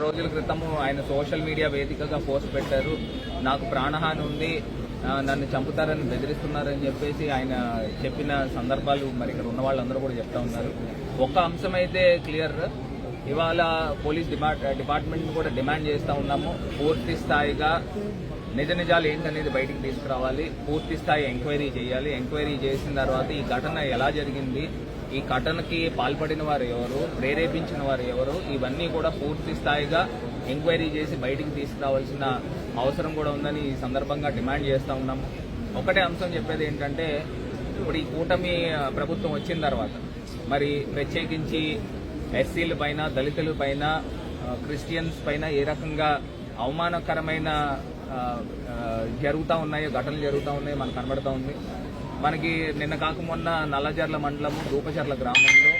రోజుల క్రితము ఆయన సోషల్ మీడియా వేదికగా పోస్ట్ పెట్టారు. నాకు ప్రాణహాని ఉంది. నన్ను చంపుతారని బెదిరిస్తున్నారని చెప్పేసి ఆయన చెప్పిన సందర్భాలు మరి ఇక్కడ ఉన్న వాళ్ళందరూ కూడా చెప్తా ఉన్నారు. ఒక అంశం అయితే క్లియర్ ఇవాళ పోలీస్ డిపార్ట్ డిపార్ట్మెంట్ కూడా డిమాండ్ చేస్తూ ఉన్నాము. పూర్తి స్థాయిగా నిజ నిజాలు ఏంటనేది బయటికి తీసుకురావాలి. పూర్తి స్థాయి ఎంక్వైరీ చేయాలి. ఎంక్వైరీ చేసిన తర్వాత ఈ ఘటన ఎలా జరిగింది? ఈ ఘటనకి పాల్పడిన వారు ఎవరు ప్రేరేపించిన వారు ఎవరు ఇవన్నీ కూడా పూర్తి స్థాయిగా ఎంక్వైరీ చేసి బయటికి తీసుకురావాల్సిన అవసరం కూడా ఉందని ఈ సందర్భంగా డిమాండ్ చేస్తూ ఉన్నాం ఒకటే అంశం చెప్పేది ఏంటంటే ఇప్పుడు ఈ కూటమి ప్రభుత్వం వచ్చిన తర్వాత మరి ప్రత్యేకించి ఎస్సీల పైన దళితుల పైన క్రిస్టియన్స్ పైన ఏ రకంగా అవమానకరమైన జరుగుతూ ఉన్నాయో ఘటనలు జరుగుతూ ఉన్నాయో మనకు కనబడతా ఉంది. మనకి నిన్న కాక మొన్న నల్లజర్ల మండలము దూపచర్ల గ్రామంలో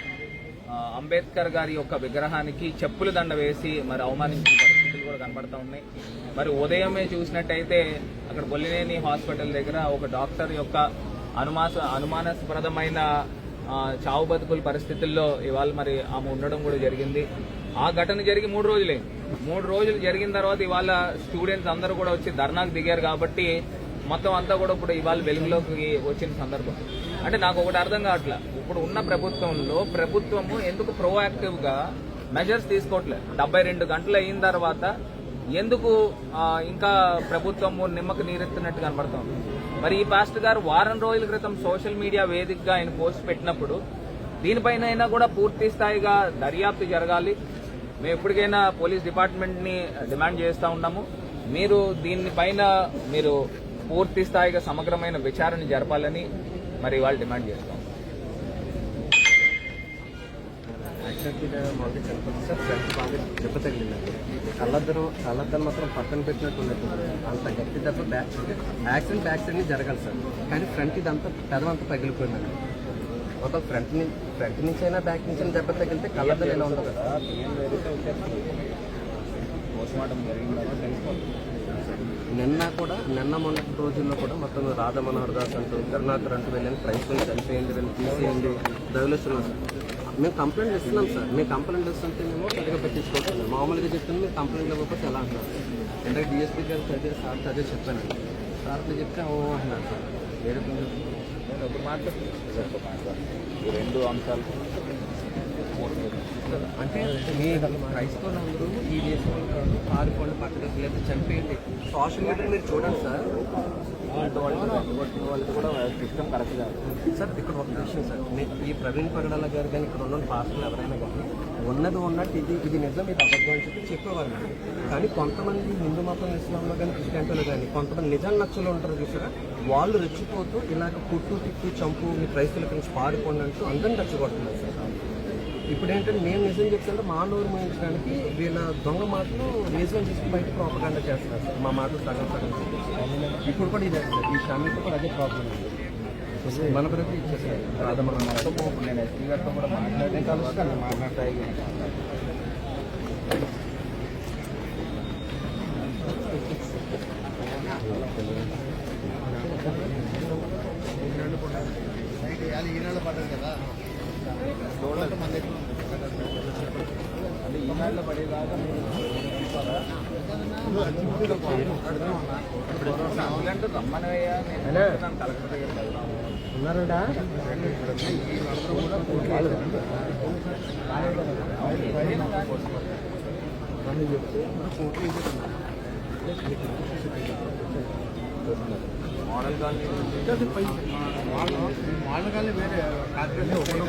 అంబేద్కర్ గారి యొక్క విగ్రహానికి చెప్పుల దండ వేసి మరి అవమానించిన పరిస్థితులు కూడా కనబడతా ఉన్నాయి. మరి ఉదయమే చూసినట్టయితే అక్కడ బొల్లినేని హాస్పిటల్ దగ్గర ఒక డాక్టర్ యొక్క అనుమాస అనుమానాస్పదమైన చావు బతుకుల పరిస్థితుల్లో ఇవాళ మరి ఆమె ఉండడం కూడా జరిగింది. ఆ ఘటన జరిగి మూడు రోజులే. మూడు రోజులు జరిగిన తర్వాత ఇవాళ స్టూడెంట్స్ అందరూ కూడా వచ్చి ధర్నాకు దిగారు కాబట్టి మొత్తం అంతా కూడా ఇప్పుడు ఇవాళ వెలుగులోకి వచ్చిన సందర్భం. అంటే నాకు ఒకటి అర్థం కావట్లే. ఇప్పుడు ఉన్న ప్రభుత్వంలో ప్రభుత్వము ఎందుకు ప్రోయాక్టివ్గా మెజర్స్ తీసుకోవట్లేదు డెబ్బై రెండు గంటలు అయిన తర్వాత ఎందుకు ఇంకా ప్రభుత్వము నిమ్మకు నీరెత్తినట్టు కనబడుతోంది? మరి ఈ పాస్టర్ గారు వారం రోజుల క్రితం సోషల్ మీడియా వేదికగా ఆయన పోస్ట్ పెట్టినప్పుడు దీనిపైన అయినా కూడా పూర్తి స్థాయిగా దర్యాప్తు జరగాలి. మేము ఎప్పటికైనా పోలీస్ డిపార్ట్మెంట్ని డిమాండ్ చేస్తూ ఉన్నాము. మీరు దీనిపైన మీరు పూర్తి స్థాయిగా సమగ్రమైన విచారణ జరపాలని మరి వాళ్ళు డిమాండ్ చేస్తాం కళ్ళద్దరం కళ్ళద్దరం మాత్రం పక్కన పెట్టినట్టు ఉన్నట్టు అంత గట్టి దెబ్బ బ్యాక్ యాక్సిడెంట్ బ్యాక్ సైడ్ జరగాలి సార్. కానీ ఫ్రంట్ ఇదంతా పెదవంతా పగిలిపోయిందండి మొత్తం ఫ్రంట్ నుంచి ఫ్రంట్ నుంచి అయినా బ్యాక్ నుంచి అయినా దెబ్బ తగిలితే కళ్ళద్దరం ఎలా ఉండదు పోస్ట్మార్టం జరిగిందని తెలుసుకోవాలి నిన్న కూడా నిన్న మొన్న రోజుల్లో కూడా మొత్తం రాధ మనోహర్ దాస్ అంటూ కరుణాకర్ అంటూ వెళ్ళని క్రైస్తవులు చనిపోయింది వెళ్ళి తీసేయండి దయలేస్తున్నాం సార్ మేము కంప్లైంట్ ఇస్తున్నాం సార్. మేము కంప్లైంట్ ఇస్తుంటే మేము పెద్దగా పట్టించుకోవట్లేదు. మామూలుగా చెప్తున్నాం మీరు కంప్లైంట్ ఇవ్వకపోతే ఎలా అంటారు? అంటే డిఎస్పీ గారు చదివే సార్ చదివే చెప్పానండి సార్తో చెప్తే ఓ అన్నారు సార్. వేరే నేను ఒక మాట రెండు అంశాలు అంటే మీ క్రైస్తవులు అందరూ ఈ దేశంలో కాదు పారిపోండి పక్కన లేదా చంపేయండి సోషల్ మీడియా మీరు చూడండి సార్. వాళ్ళు కూడా సిస్టమ్ కరెక్ట్ కాదు సార్ ఇక్కడ ఒక విషయం సార్. ఈ ప్రవీణ్ పగడాల గారు కానీ ఇక్కడ ఉన్న పాస్టర్లు ఎవరైనా కానీ ఉన్నది ఉన్నట్టు ఇది ఇది నిజం ఇది అబద్ధం అని చెప్పి చెప్పేవారు. కానీ కొంతమంది హిందూ మతం ఇస్లాంలో కానీ క్రిస్టియానిటీలో కానీ కొంతమంది నిజం నచ్చులు ఉంటారు చూసారా? వాళ్ళు రెచ్చిపోతూ ఇలాగ పుట్టు తిట్టు చంపు మీ క్రైస్తుల నుంచి పారిపోండి అంటూ అందరిని రెచ్చగొడుతున్నారు సార్. ఇప్పుడు ఏంటంటే మేము నిజం చెప్తుంటే మా నోరు మోయించడానికి వీళ్ళ దొంగ మాటలు నిజం చేసి బయట ప్రోపగాండా చేస్తున్నారు సార్ మా మాటలు సగం సగం ఇప్పుడు కూడా ఇదే సార్ ఈ షామీతో కూడా అదే ప్రాబ్లం మన ప్రతి ఇచ్చేసారు రాధమన్న నేను ఎస్పీ గారితో కూడా మాట్లాడే కలుస్తాను మాట్లాడతాయి అంటే ఈ కదా పడేదాకా మీరు చూస్తారా? ఇలాంటి రమ్మనయ్యా నేను చెప్తున్నాను కలెక్టర్ దగ్గరికి వెళ్దాం ఉన్నారా మోడల్ కాలనీ నుంచి వేరే కార్పొరేషన్ ఒప్పందం